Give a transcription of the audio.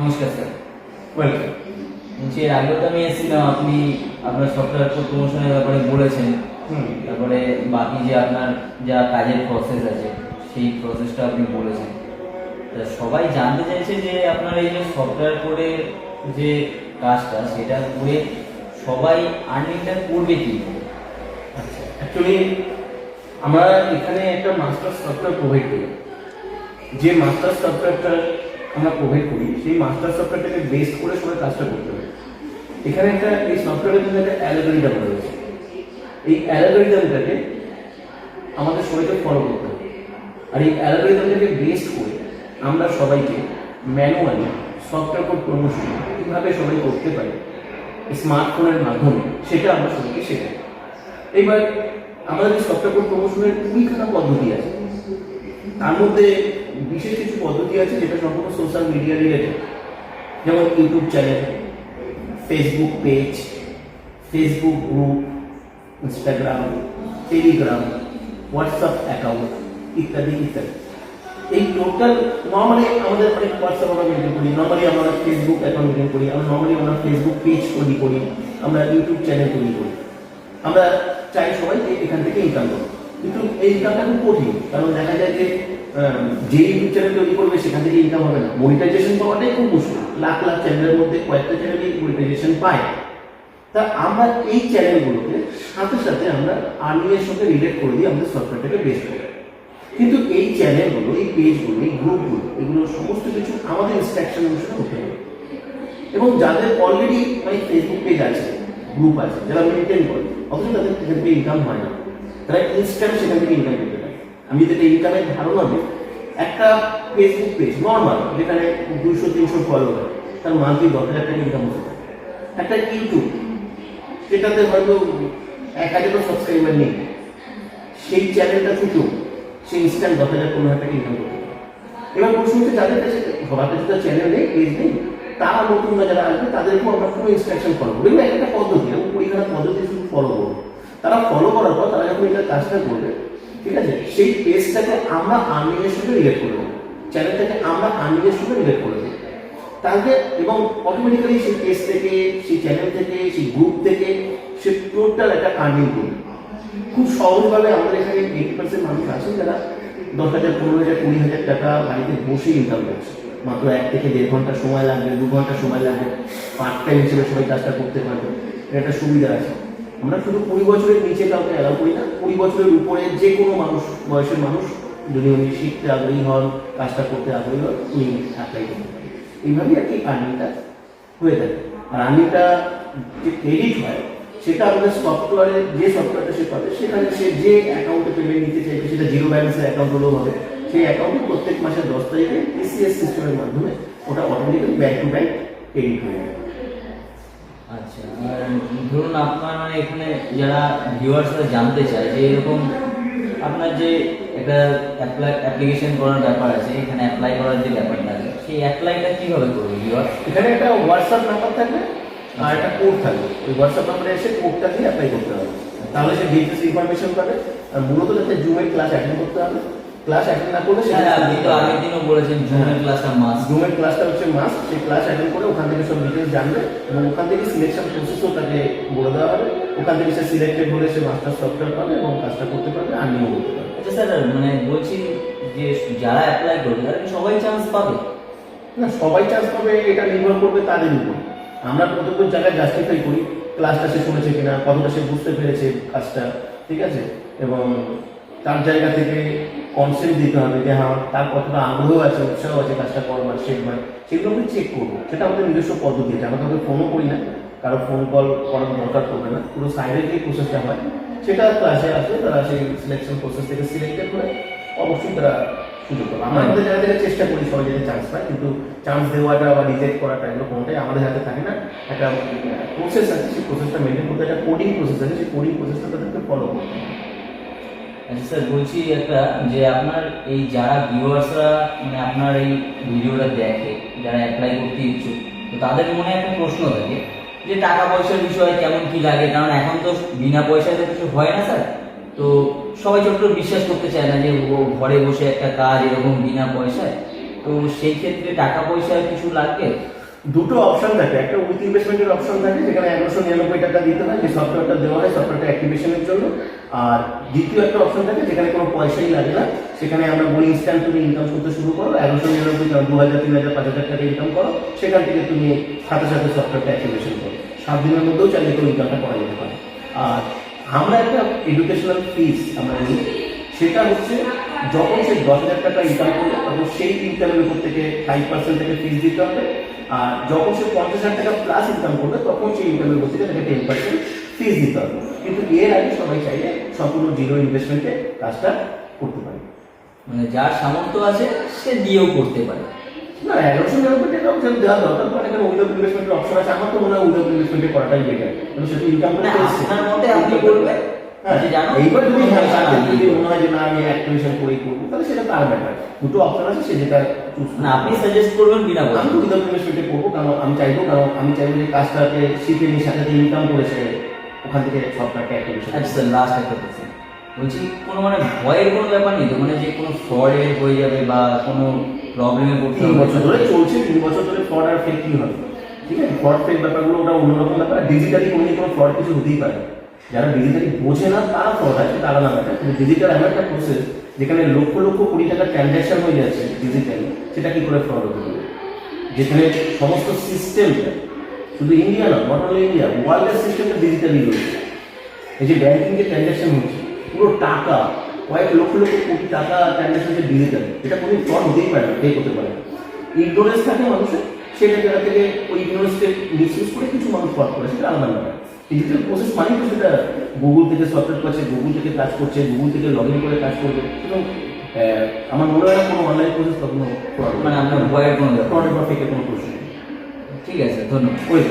নমস্কার sir. Welcome. এর আগেও তো আমি এসেছিলাম আপনি আপনার সফটওয়্যার প্রমোশনের ব্যাপারে বলেছেন। তারপরে বাকি যে আপনার যা কাজের প্রসেস আছে সেই প্রসেসটা আপনি বলেছেন। তা সবাই জানতে চাইছে যে আপনার এই যে সফটওয়্যার করে যে কাজটা সেটা করে সবাই আর্নিংটা করবে কি আচ্ছা অ্যাকচুয়ালি আমরা এখানে একটা মাস্টার সফটওয়্যার প্রোভাইড করি। যে মাস্টার সফটওয়্যারটা আমরা প্রোভাইড করি। সেই মাস্টার সফটওয়্যারটাকে বেস করে সবাই কাজটা করতে হবে এখানে একটা এই সফটওয়্যারের জন্য একটা রয়েছে। এই অ্যালগোরিদমটাকে আমাদের সবাইকে ফলো করতে হবে। আর এই অ্যালগোরিদমটাকে বেস করে আমরা সবাইকে ম্যানুয়ালি সফটওয়্যার কোড প্রমোশন কীভাবে সবাই করতে পারে স্মার্টফোনের মাধ্যমে, সেটা আমরা সবাইকে শেখাই। এবার আমাদের সফটওয়্যার কোড প্রমোশনের কুড়িখানা পদ্ধতি আছে, তার মধ্যে বিশেষ কিছু পদ্ধতি আছে যেটা সম্পূর্ণ সোশ্যাল মিডিয়া রিলেটেড যেমন YouTube channel Facebook page Facebook group Instagram Telegram WhatsApp account ইত্যাদি ইত্যাদি। এই টোটাল নর্মালি আমাদের অনেক হোয়াটসঅ্যাপ আমরা মেনটেন করি। নর্মালি আমরা ফেসবুক অ্যাকাউন্ট মেনটেন করি। আমরা নর্মালি আমরা ফেসবুক পেজ তৈরি করি। আমরা ইউটিউব চ্যানেল তৈরি করি। আমরা চাই সবাই এখান থেকে ইনকাম করো কিন্তু এই ইনকামটা খুব কঠিন, কারণ দেখা যায় যে যে ইউটিউব চ্যানেল তৈরি করবে, সেখান থেকে ইনকাম হবে না। মনিটাইজেশন পাওয়াটাই খুব মুশকিল। লাখ লাখ চ্যানেলের মধ্যে কয়েকটা চ্যানেলই মনিটাইজেশন পায়। তা আমরা এই চ্যানেলগুলোকে সাথে সাথে আমরা আর্নিং এর সঙ্গে রিলেট করে দিই আমাদের সফটওয়্যারটাকে বেস্ট করে কিন্তু এই চ্যানেলগুলো এই পেজগুলো এই গ্রুপগুলো এগুলো সমস্ত কিছু আমাদের ইনস্ট্রাকশন অনুসারে হতে হবে এবং যাদের অলরেডি মানে ফেসবুক পেজ আছে গ্রুপ আছে, যারা মেনটেন করে, অথচ তাদের থেকে ইনকাম হয় না। তারা ইনস্ট্যান্ট সেখান থেকে ইনকাম করতে পারে আমি যদি ইনকামের ধারণা দিই একটা ফেসবুক পেজ নর্মাল যেখানে দুশো, তিনশো ফলোয়ার তার মান্থলি দশ হাজার টাকা ইনকাম হতে পারে। একটা ইউটিউব সেটাতে হয়তো এক হাজারও সাবস্ক্রাইবার নেই। সেই চ্যানেলটা থেকেও সে ইনস্ট্যান্ট দশ হাজার, পনেরো হাজার টাকা ইনকাম করতে পারে। এবার প্রশ্ন হচ্ছে, যাদের কাছে সবার কাছে চ্যানেল নেই পেজ নেই, তারা নতুন যারা আসবে, তাদেরকেও আমরা কোনো ইনস্ট্রাকশন ফলো করব। এগুলো একটা পদ্ধতি এবং পরীক্ষার পদ্ধতি শুধু ফলো করব। তারা ফলো করার পর তারা যখন এটা কাজটা করবে, ঠিক আছে, সেই পেজটাকে আমরা আর্নিং এর সঙ্গে রিলেট করে দেবো চ্যানেলটাকে আমরা আর্নিং সঙ্গে রিলেট করে দেবো তাহলে এবং অটোমেটিক্যালি সেই পেজ থেকে, সেই চ্যানেল থেকে, সেই গ্রুপ থেকে সে টোটাল একটা আর্নিং করবে খুব সহজভাবে আমাদের এখানে এইটি পার্সেন্ট মানুষ আছেন যারা, দশ হাজার, পনেরো হাজার, কুড়ি হাজার টাকা বাড়িতে বসে ইনকাম করছে। মাত্র এক থেকে দেড় ঘণ্টা সময় লাগবে, দু ঘণ্টা সময় লাগবে পার্ট টাইম হিসেবে সবাই কাজটা করতে পারবে। একটা সুবিধা আছে। আমরা শুধু কুড়ি বছরের নিচে কাউকে অ্যালাউ করি না, কুড়ি বছরের উপরে যে কোনো মানুষ, বয়সের মানুষ, যদি উনি শিখতে আগ্রহী হন, কাজটা করতে আগ্রহী হন, উনি অ্যাপ্লাই করতে পারেন। এইভাবেই আর কি আর্নিংটা হয়ে থাকে। আর আর্নিংটা যে ক্রেডিট হয়, সেটা আমাদের সফটওয়্যারে যে সফটওয়্যারটা সে পাবে, সেখানে সে যে অ্যাকাউন্টে পেমেন্ট নিতে চাইবে, সেটা জিরো ব্যালেন্সের অ্যাকাউন্ট হলেও হবে, সেই অ্যাকাউন্টে প্রত্যেক মাসের দশ তারিখে এসিএস সিস্টেমের মাধ্যমে ওটা automatically bank to bank credit হয়ে যাবে ধরুন আপনার মানে এখানে যারা ভিউয়ার্সরা জানতে চায় যে এরকম আপনার যে একটা অ্যাপ্লিকেশন করার ব্যাপার আছে এখানে অ্যাপ্লাই করার যে ব্যাপারটা আছে সেই অ্যাপ্লাইটা কীভাবে করবে ভিউয়ার্স এখানে একটা হোয়াটসঅ্যাপ নাম্বার থাকবে আর একটা কোড থাকবে। ওই হোয়াটসঅ্যাপ নাম্বারে এসে কোডটা দিয়ে অ্যাপ্লাই করতে হবে। তাহলে সে ডিটেলস ইনফরমেশন পাবে। আর মূলত যাতে জুমের ক্লাস অ্যাটেন্ড করতে হবে। ক্লাস অ্যাটেন্ড না করলে হ্যাঁ আপনি তো আগের দিনও বলেছেন জুমের ক্লাসটা মাস জুমের ক্লাসটা হচ্ছে মাস সেই ক্লাস অ্যাটেন্ড করে ওখান থেকে সব ডিটেলস জানবে এবং ওখান থেকে সিলেকশন প্রসেসও তাকে বলে দেওয়া হবে। ওখান থেকে সে সিলেক্টেড হলে সে মাস্টার সফটওয়্যার পাবে এবং কাজটা করতে পারবে আর্নিংও করতে পারবে। আচ্ছা স্যার মানে বলছি যে যারা অ্যাপ্লাই করবে তারা সবাই চান্স পাবে? না সবাই চান্স পাবে এটা নির্ভর করবে তাদের উপর। আমরা প্রত্যেক জায়গায় জাস্টিফাই করি ক্লাসটা সে শুনেছে কিনা কতটা সে বুঝতে পেরেছে কাজটা ঠিক আছে? এবং তার জায়গা থেকে কনসেপ্ট দিতে হবে যে হ্যাঁ তার কতটা আগ্রহ আছে, উৎসাহ আছে কাজটা করবার, শেখবার, সেগুলো আমরা চেক করব। সেটা আমাদের নিজস্ব পদ্ধতি আছে, আমরা কাউকে ফোনও করি না। কারও ফোন কল করার দরকার পড়বে না। পুরো সাইডের যে প্রসেসটা হয়, সেটা ক্লাসে আসলে তারা সেই সিলেকশন প্রসেস থেকে সিলেক্টেড করে অবশ্যই তারা সুযোগ পাবে। আমরা আমাদের জায়গা থেকে চেষ্টা করি সবাই যাতে চান্স পায়, কিন্তু চান্স দেওয়াটা বা রিজেক্ট করাটা এগুলো কোনোটাই আমাদের হাতে থাকে না। একটা প্রসেস আছে, সেই প্রসেসটা মেনটেন করতে একটা কোডিং প্রসেস আছে, সেই কোডিং প্রসেসটা তাদেরকে ফলো করতে হবে। আচ্ছা স্যার বলছি একটা যে আপনার এই যারা ভিউয়ার্সরা মানে আপনার এই ভিডিওটা দেখে, যারা অ্যাপ্লাই করতে ইচ্ছুক, তো তাদের মনে একটা প্রশ্ন থাকে যে টাকা পয়সার বিষয়ে কেমন কি লাগে? কারণ এখন তো বিনা পয়সায় তো কিছু হয় না স্যার তো সবাই ছোট্ট বিশ্বাস করতে চায় না যে ও ঘরে বসে একটা কাজ এরকম বিনা পয়সায়, তো সেই ক্ষেত্রে টাকা পয়সা কিছু লাগবে? দুটো অপশন থাকে। একটা উইথ ইনভেস্টমেন্টের অপশন থাকে, যেখানে এগারোশো নিরানব্বই টাকা দিতে হয়, যে সফটওয়্যারটা দেওয়া হয় সফটওয়্যারটা অ্যাক্টিভেশনের জন্য। আর দ্বিতীয় একটা অপশন থাকে, যেখানে কোনো পয়সাই লাগে না। সেখানে আমরা বলি ইনস্ট্যান্ট তুমি ইনকাম করতে শুরু করো এগারোশো নিরানব্বই দু হাজার, তিন হাজার, পাঁচ হাজার টাকা ইনকাম করো, সেখান থেকে তুমি সাথে সাথে সফটওয়্যারটা অ্যাক্টিভেশন করো। সাত দিনের মধ্যেও চাইলে কোনো ইনকামটা করা যেতে পারে। আর আমরা একটা এডুকেশনাল ফিস আমরা নিই সেটা হচ্ছে যখন সে দশ হাজার টাকা ইনকাম করবে তখন সেই ইনকামের উপর থেকে ফাইভ পার্সেন্ট থেকে ফিস দিতে হবে। আর যখন সে পঞ্চাশ হাজার টাকা প্লাস ইনকাম করবে তখন সেই ইনকামের উপর থেকে তাকে টেন পার্সেন্ট ফিস দিতে হবে। কিন্তু এর আগে সবাই চাইলে সম্পূর্ণ জিরো ইনভেস্টমেন্টে কাজটা করতে পারে। মানে যার সামর্থ্য আছে সে দিয়েও করতে পারে। না এগারোশো নিরানব্বই টাকা অপশন দেওয়া দরকার পড়ে এখানে উইদাউট ইনভেস্টমেন্টের অপশন আছে। আমার তো মনে হয় উইদাউট ইনভেস্টমেন্টে করাটাই বেটার কারণ সেটা ইনকাম না করতে আপনার মতে আপনি বলবেন এইবার হ্যাঁ, দিয়ে যদি মনে হয় যে না আমি অ্যাক্টিভেশন করেই করব তাহলে সেটা তার ব্যাপার। দুটো অপশন আছে সে যেটা না আপনি সাজেস্ট করবেন বিনা আমি পয়সা তো উইদাউট ইনভেস্টমেন্টে করব কারণ আমি চাইব কারণ আমি চাইব যে কাজটাকে শিখে নিয়ে সাথে সাথে ইনকাম করেছে ওখান থেকে সবটাকে অ্যাক্টিভেশন আচ্ছা স্যার লাস্ট একটা কোশ্চেন বলছি কোনো মানে ভয়ের কোনো ব্যাপার নেই তো? মানে যে কোনো হয়ে যাবে বা কোনো প্রবলেমে পড়তে তিন বছর ধরে চলছে তিন বছর ধরে ফ্রড আর ফেক কি হবে? ঠিক আছে? ফ্রড ফেক ব্যাপারগুলো ওটা অন্যরকম ব্যাপার। ডিজিটালি কোনো কোনো ফ্রড কিছু হতেই পারে। যারা ডিজিটালি বোঝে না, তারা ফ্রড হয় সেটা আলাদা ব্যাপার। কিন্তু ডিজিটাল এমন একটা প্রসেস যেখানে লক্ষ লক্ষ কোটি টাকার ট্রানজ্যাকশন হয়ে যাচ্ছে ডিজিটালি সেটা কি করে ফ্রড হতে পারে? যেখানে সমস্ত সিস্টেমটা শুধু ইন্ডিয়া না নট অনলি ইন্ডিয়া ওয়ার্ল্ডের সিস্টেমটা ডিজিটালি রয়েছে। এই যে ব্যাংকিং যে ট্রানজ্যাকশন হচ্ছে, পুরো টাকা, কয়েক লক্ষ লক্ষ কোটি টাকা ট্রানজ্যাকশন হচ্ছে ডিজিটাল এটা কোনো ফ্রড হতেই পারে না ফেক হতে পারে না। ইগনোরেন্স থাকে মানুষের সেটা জায়গা থেকে ওই ইগনোরেন্সকে মিসইউজ করে কিছু মানুষ ফ্রড করে, সেটা আলাদা ব্যাপার। ডিজিটাল প্রসেস মানে তো সেটা গুগল থেকে সফটওয়্যার করছে গুগল থেকে কাজ করছে গুগল থেকে লগ ইন করে কাজ করবে। এবং আমার মনে হয় না কোনো অনলাইন প্রসেস কখনো মানে আপনার ভয়ের কোনো ব্যাপার ফ্রডের বা ফেকের কোনো প্রশ্ন ঠিক আছে ধন্যবাদ। ওই